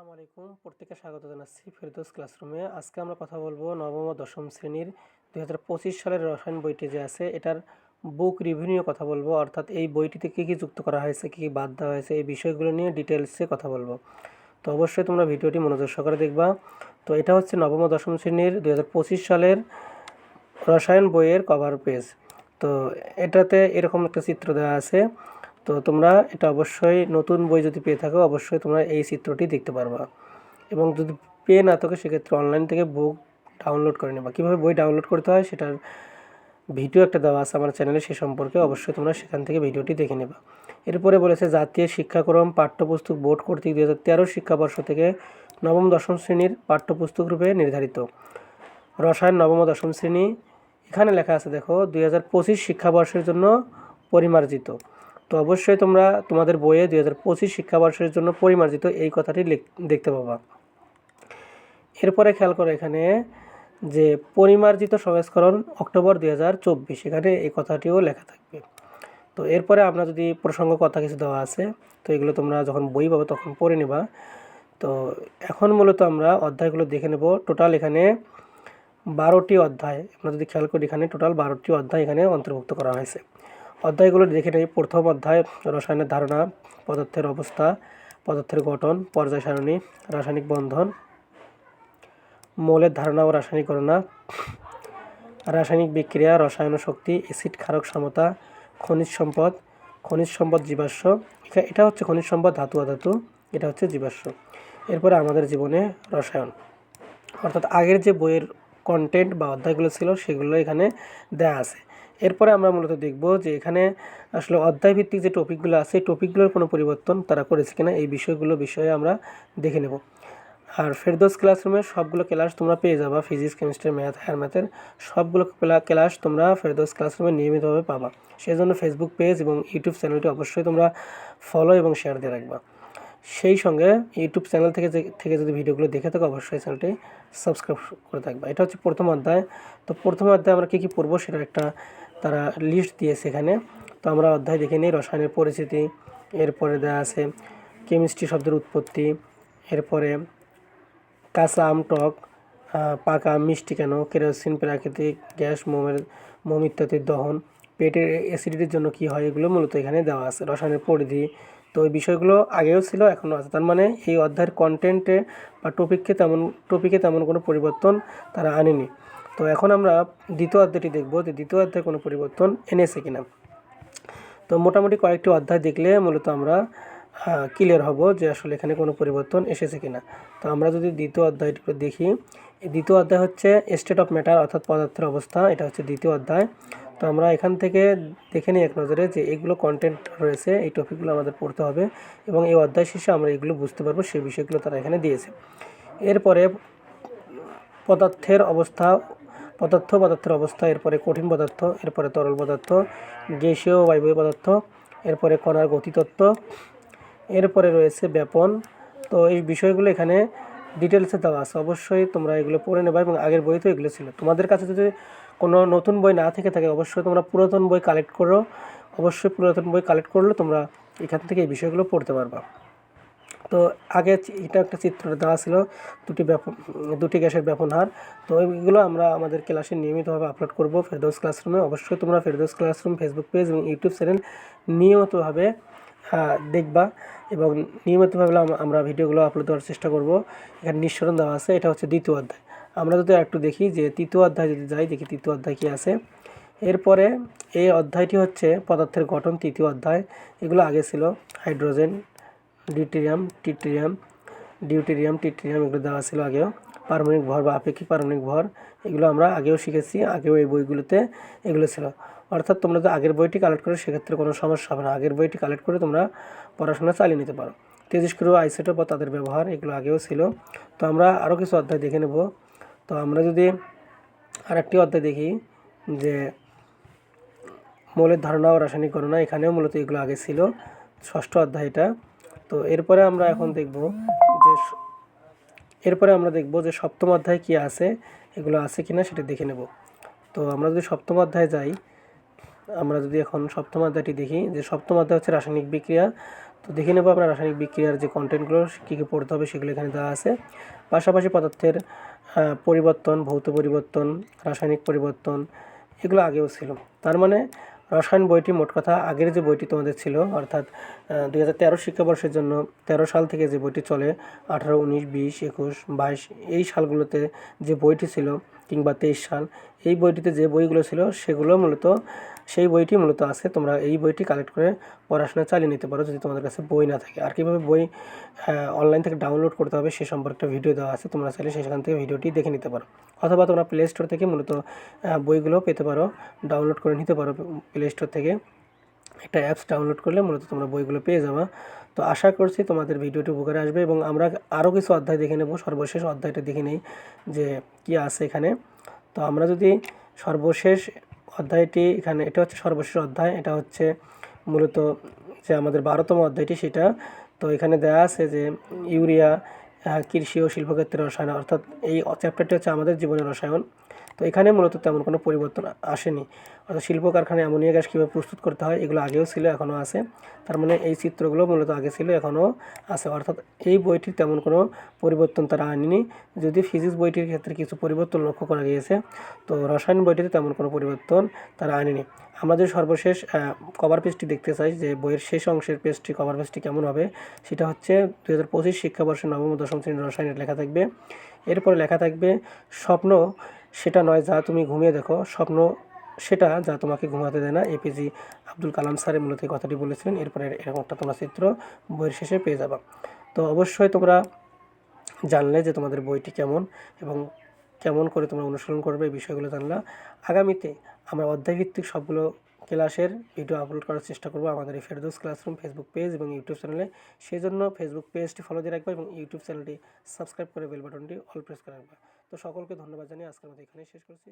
আসসালামু আলাইকুম। প্রত্যেককে স্বাগত জানাচ্ছি ফেরদৌস ক্লাসরুমে। আজকে আমরা কথা বলব নবম ও দশম শ্রেণির দুই হাজার পঁচিশ সালের রসায়ন বইটি যে আছে, এটার বুক রিভিউ নিয়ে কথা বলব। অর্থাৎ এই বইটিতে কী কী যুক্ত করা হয়েছে, কী কী বাদ দেওয়া হয়েছে, এই বিষয়গুলো নিয়ে ডিটেলসে কথা বলব। তো অবশ্যই তোমরা ভিডিওটি মনোযোগ সহকারে দেখবা। তো এটা হচ্ছে নবম ও দশম শ্রেণির দুই হাজার পঁচিশ সালের রসায়ন বইয়ের কভার পেজ তো এটাতে এরকম একটা চিত্র দেওয়া আছে। তো তোমরা এটা অবশ্যই নতুন বই যদি পেয়ে থাকো, অবশ্যই তোমরা এই চিত্রটি দেখতে পারবা। এবং যদি পেয়ে না থাকো, সেক্ষেত্রে অনলাইন থেকে বুক ডাউনলোড করে নেবা। কীভাবে বই ডাউনলোড করতে হয়, সেটার ভিডিও একটা দেওয়া আছে আমার চ্যানেলে সে সম্পর্কে অবশ্যই তোমরা সেখান থেকে ভিডিওটি দেখে নেবা। এরপরে বলেছে, জাতীয় শিক্ষাক্রম পাঠ্যপুস্তক বোর্ড কর্তৃক দু হাজার তেরো শিক্ষাবর্ষ থেকে নবম, দশম শ্রেণির পাঠ্যপুস্তক রূপে নির্ধারিত। রসায়ন নবম দশম শ্রেণি, এখানে লেখা আছে, দেখো, দুই হাজার পঁচিশ শিক্ষাবর্ষের জন্য পরিমার্জিত। তো অবশ্যই তোমরা তোমাদের বইয়ে দুই হাজার পঁচিশ শিক্ষাবর্ষের জন্য পরিমার্জিত এই কথাটি দেখতে পাবা। এরপরে খেয়াল করো এখানে যে পরিমার্জিত সংস্করণ অক্টোবর দুই হাজার চব্বিশ, এখানে এই কথাটিও লেখা থাকবে। তো এরপরে আমরা যদি প্রসঙ্গ কথা কিছু দেওয়া আছে, তো এগুলো তোমরা যখন বই পাবে তখন পড়ে নেবা। তো এখন মূলত আমরা অধ্যায়গুলো দেখে নেব। টোটাল এখানে বারোটি অধ্যায়, আমরা যদি খেয়াল করি এখানে টোটাল বারোটি অধ্যায় এখানে অন্তর্ভুক্ত করা হয়েছে। অধ্যায়গুলো দেখে নেই। প্রথম অধ্যায়, রসায়নের ধারণা, পদার্থের অবস্থা, পদার্থের গঠন, পর্যায় সারণী, রাসায়নিক বন্ধন, মৌলের ধারণা ও রাসায়নিক গণনা, রাসায়নিক বিক্রিয়া, রসায়ন শক্তি, অ্যাসিড ক্ষারক সমতা, খনিজ সম্পদ খনিজ সম্পদ জীবাশ্ম এটা হচ্ছে খনিজ সম্পদ, ধাতু অধাতু, এটা হচ্ছে জীবাশ্ম। এরপরে আমাদের জীবনে রসায়ন। অর্থাৎ আগের যে বইয়ের কন্টেন্ট বা অধ্যায়গুলো ছিল, সেগুলো এখানে দেয়া আছে। এরপরে আমরা মূলত দেখব যে এখানে আসলে অধ্যায় ভিত্তিক যে টপিকগুলো আছে, এই টপিকগুলোর কোনো পরিবর্তন তারা করেছে কিনা, এই বিষয়গুলো বিষয়ে আমরা দেখে নেব। আর ফেরদোস ক্লাসরুমে সবগুলো ক্লাস তোমরা পেয়ে যাবা, ফিজিক্স, কেমিস্ট্রি, ম্যাথ, হায়ার ম্যাথের। সবগুলো ক্লাস তোমরা ফেরদোস ক্লাসরুমে নিয়মিতভাবে পাবা। সেই জন্য ফেসবুক পেজ এবং ইউটিউব চ্যানেলটি অবশ্যই তোমরা ফলো এবং শেয়ার দিয়ে রাখবা। সেই সঙ্গে ইউটিউব চ্যানেল থেকে থেকে যদি ভিডিওগুলো দেখে থাকো, অবশ্যই চ্যানেলটি সাবস্ক্রাইব করে থাকবা। এটা হচ্ছে প্রথম অধ্যায়। তো প্রথম অধ্যায়ে আমরা কী কী পড়ব সেটা একটা তারা লিস্ট দিয়েছে এখানে। তো আমরা অধ্যায় দেখে নিই, রসায়নের পরিচিতি, এরপরে দেওয়া আছে কেমিস্ট্রি শব্দের উৎপত্তি, এরপরে কাঁচা আম টক পাকা মিষ্টি কেন, কেরোসিন, প্রাকৃতিক গ্যাস, মোমের মোম ইত্যাদির দহন, পেটের অ্যাসিডিটির জন্য কি হয়, এগুলো মূলত এখানে দেওয়া আছে। রসায়নের পরিধি, তো এই বিষয়গুলো আগেও ছিল, এখনও আছে। তার মানে এই অধ্যায়ের কন্টেন্টে বা টপিককে তেমন টপিকে তেমন কোনো পরিবর্তন তারা আনেনি। তো এখন আমরা দ্বিতীয় অধ্যায়টি দেখব যে দ্বিতীয় অধ্যায়ে কোনো পরিবর্তন এনেছে কিনা তো মোটামুটি কয়েকটি অধ্যায় দেখলে মূলত আমরা ক্লিয়ার হব যে আসলে এখানে কোনো পরিবর্তন এসেছে কিনা তো আমরা যদি দ্বিতীয় অধ্যায়টি দেখি দ্বিতীয় অধ্যায় হচ্ছে স্টেট অফ ম্যাটার অর্থাৎ পদার্থের অবস্থা, এটা হচ্ছে দ্বিতীয় অধ্যায়। তো আমরা এখান থেকে দেখে নিই এক নজরে যে এগুলো কন্টেন্ট রয়েছে, এই টপিকগুলো আমাদের পড়তে হবে এবং এই অধ্যায় শেষে আমরা এগুলো বুঝতে পারব, সেই বিষয়গুলো তারা এখানে দিয়েছে। এরপরে পদার্থের অবস্থা পদার্থ, পদার্থের অবস্থা, এরপরে কঠিন পদার্থ, এরপরে তরল পদার্থ, গ্যাসীয় বায়বীয় পদার্থ, এরপরে কণার গতিতত্ত্ব, এরপরে রয়েছে ব্যাপন। তো এই বিষয়গুলো এখানে ডিটেলসে দেওয়া আছে। অবশ্যই তোমরা এগুলো পড়ে নেবা এবং আগের বই তো এগুলো ছিল। তোমাদের কাছে যদি কোনো নতুন বই না থেকে থাকে, অবশ্যই তোমরা পুরাতন বই কালেক্ট করো। অবশ্যই পুরাতন বই কালেক্ট করলে তোমরা এখান থেকে এই বিষয়গুলো পড়তে পারবা। তো আগে এটা একটা চিত্র দেওয়া ছিল, দুটি ব্যাপন, দুটি গ্যাসের ব্যাপন হার। তো এইগুলো আমরা আমাদের ক্লাসে নিয়মিতভাবে আপলোড করব ফেরদৌস ক্লাসরুমে অবশ্যই তোমরা ফেরদৌস ক্লাসরুম ফেসবুক পেজ এবং ইউটিউব চ্যানেল নিয়মিতভাবে দেখবা এবং নিয়মিতভাবে আমরা ভিডিওগুলো আপলোড দেওয়ার চেষ্টা করব। এখানে নিঃসরণ দেওয়া আছে, এটা হচ্ছে দ্বিতীয় অধ্যায়। আমরা যদি একটু দেখি যে তৃতীয় অধ্যায় যদি যাই, দেখি তৃতীয় অধ্যায় কী আছে। এরপরে এই অধ্যায়টি হচ্ছে পদার্থের গঠন, তৃতীয় অধ্যায়। এগুলো আগে ছিল, hydrogen deuterium tritium deuterium tritium এগুলো দেওয়া ছিল আগেও। পারমাণবিক ভর বা আপেক্ষিক পারমাণবিক ভর, এগুলো আমরা আগেও শিখেছি, আগেও এই বইগুলোতে এগুলো ছিল। অর্থাৎ তোমরা যদি আগের বইটি কালেক্ট করো, সেক্ষেত্রে কোনো সমস্যা হবে না। আগের বইটি কালেক্ট করে তোমরা পড়াশোনা চালিয়ে নিতে পারো। তেজস্ক্রিয় আইসোটোপ বা তাদের ব্যবহার এগুলো আগেও ছিল। তো আমরা আরও কিছু অধ্যায় দেখে নেব। তো আমরা যদি আরেকটি অধ্যায় দেখি, যে মৌলের ধারণা ও রাসায়নিক গণনা, এখানেও মূলত এগুলো আগে ছিল। ষষ্ঠ অধ্যায় এটা। তো এরপরে আমরা এখন দেখব যে এরপরে আমরা দেখব যে সপ্তম অধ্যায় কি আছে, এগুলো আছে কিনা সেটা দেখে নেব। তো আমরা যদি সপ্তম অধ্যায়ে যাই, আমরা যদি এখন সপ্তম অধ্যায়টি দেখি, যে সপ্তম অধ্যায় হচ্ছে রাসায়নিক বিক্রিয়া। তো দেখে নেব আমরা রাসায়নিক বিক্রিয়ার যে কন্টেন্টগুলো কী কী পড়তে হবে সেগুলো এখানে দেওয়া আছে। পাশাপাশি পদার্থের পরিবর্তন, ভৌত পরিবর্তন, রাসায়নিক পরিবর্তন, এগুলো আগেও ছিল। তার মানে রসায়ন বইটি মোট কথা আগের যে বইটি তোমাদের ছিল, অর্থাৎ দুই হাজার তেরো শিক্ষাবর্ষের জন্য তেরো সাল থেকে যে বইটি চলে, আঠারো, উনিশ, বিশ, একুশ, বাইশ, এই সালগুলোতে যে বইটি ছিল কিংবা তেইশ সাল এই বইটিতে যে বইগুলো ছিল সেগুলো মূলত, সেই বইটি মূলত আছে তোমরা এই বইটি কালেক্ট করে পড়াশোনা চালিয়ে নিতে পারো যদি তোমাদের কাছে বই না থাকে। আর কীভাবে বই অনলাইন থেকে ডাউনলোড করতে হবে সে সম্পর্কে ভিডিও দেওয়া আছে, তোমরা চাইলে সেখান থেকে ভিডিওটি দেখে নিতে পারো। অথবা তোমরা প্লে স্টোর থেকে মূলত বইগুলো পেতে পারো ডাউনলোড করে নিতে পারো প্লে স্টোর থেকে। একটা অ্যাপস ডাউনলোড করলে মূলত তোমরা বইগুলো পেয়ে যাবা। তো আশা করছি তোমাদের ভিডিওটি উপকারে আসবে এবং আমরা আরও কিছু অধ্যায় দেখে নেব। সর্বশেষ অধ্যায়টা দেখে নিই যে কি আছে এখানে। তো আমরা যদি সর্বশেষ অধ্যায়টি এখানে, এটা হচ্ছে সর্বশেষ অধ্যায়, এটা হচ্ছে মূলত যে আমাদের বারোতম অধ্যায়টি সেটা। তো এখানে দেওয়া আছে যে ইউরিয়া কৃষি ও শিল্পক্ষেত্রে রসায়ন, অর্থাৎ এই চ্যাপ্টারটি হচ্ছে আমাদের জীবনের রসায়ন। তো এখানে মূলত তেমন কোনো পরিবর্তন আসেনি। অর্থাৎ শিল্প কারখানায় অ্যামোনিয়া গ্যাস কীভাবে প্রস্তুত করতে হয়, এগুলো আগেও ছিল, এখনও আছে। তার মানে এই চিত্রগুলো মূলত আগে ছিল, এখনও আছে। অর্থাৎ এই বইটির তেমন কোনো পরিবর্তন তারা আনেনি। যদি ফিজিক্স বইটির ক্ষেত্রে কিছু পরিবর্তন লক্ষ্য করা গিয়েছে, তো রসায়ন বইটিতে তেমন কোনো পরিবর্তন তারা আনেনি। আমাদের সর্বশেষ কভার পেজটি দেখতে চাই, যে বইয়ের শেষ অংশের পেজটি কভার পেজটি কেমন হবে, সেটা হচ্ছে দু হাজার পঁচিশ শিক্ষাবর্ষের নবম দশম শ্রেণির রসায়নের লেখা থাকবে। এরপরে লেখা থাকবে, স্বপ্ন সেটা নয় যা তুমি ঘুমিয়ে দেখো। স্বপ্ন সেটা যা তোমাকে ঘুমাতে দেয় না। এপিজি আব্দুল কালাম স্যার মূলত এই কথাটি বলেছিলেন। এরপরে এরকম একটা তোমরা চিত্র বইয়ের শেষে পেয়ে যাবা। তো অবশ্যই তোমরা জানলে যে তোমাদের বইটি কেমন এবং কেমন করে তোমরা অনুসরণ করবে এই বিষয়গুলো জানলা। আগামীতে আমরা অধ্যায়ভিত্তিক সবগুলো ক্লাসের ভিডিও আপলোড করার চেষ্টা করব আমাদের এই ফেরদোস ক্লাসরুম ফেসবুক পেজ এবং ইউটিউব চ্যানেলে। সেই জন্য ফেসবুক পেজটি ফলো দিয়ে রাখবে এবং ইউটিউব চ্যানেলটি সাবস্ক্রাইব করে বেল বাটনটি অল প্রেস করে রাখবে। তো সকলকে ধন্যবাদ জানিয়ে আজকের মতো এখানেই শেষ করছি।